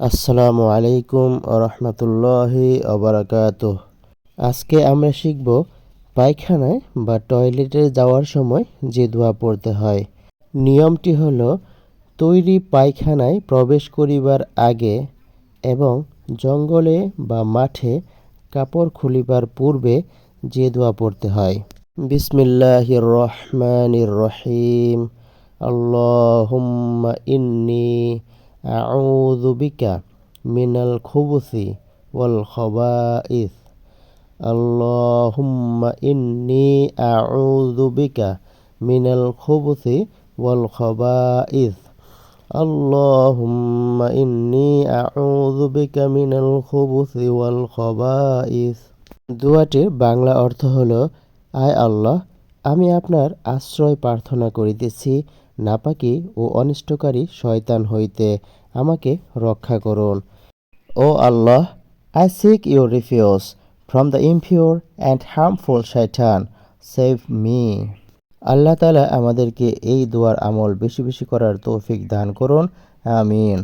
আসসালামু আলাইকুম রহমতুল্লাহি অবরাকাত আজকে আমরা শিখব পায়খানায় বা টয়লেটে যাওয়ার সময় যে দোয়া পড়তে হয়। নিয়মটি হলো, তৈরি পায়খানায় প্রবেশ করিবার আগে এবং জঙ্গলে বা মাঠে কাপড় খুলিবার পূর্বে যে দোয়া পড়তে হয়। বিসমিল্লাহির রহমানির রহিম। আল্লাহুম্মা ইন্নী খুবুসি ওয়াল খাবাইস। আল্লাহুম্মা ইন্নী আউযু বিকা মিনাল খুবুসি ওয়াল খাবাইস। আল্লাহুম্মা ইন্নী আউযু বিকা মিনাল খুবুসি ওয়াল খাবাইস। দোয়াটির বাংলা অর্থ হলো, আয় আল্লাহ, আমি আপনার আশ্রয় প্রার্থনা করিতেছি নাপাকি ও অনিষ্টকারী শয়তান হইতে আমাকে রক্ষা করুন। ও Allah I seek your refuge from the impure and harmful শয়তান সেভ মি আল্লাহ তালা আমাদেরকে এই দোয়ার আমল বেশি বেশি করার তৌফিক দান করুন। আমিন।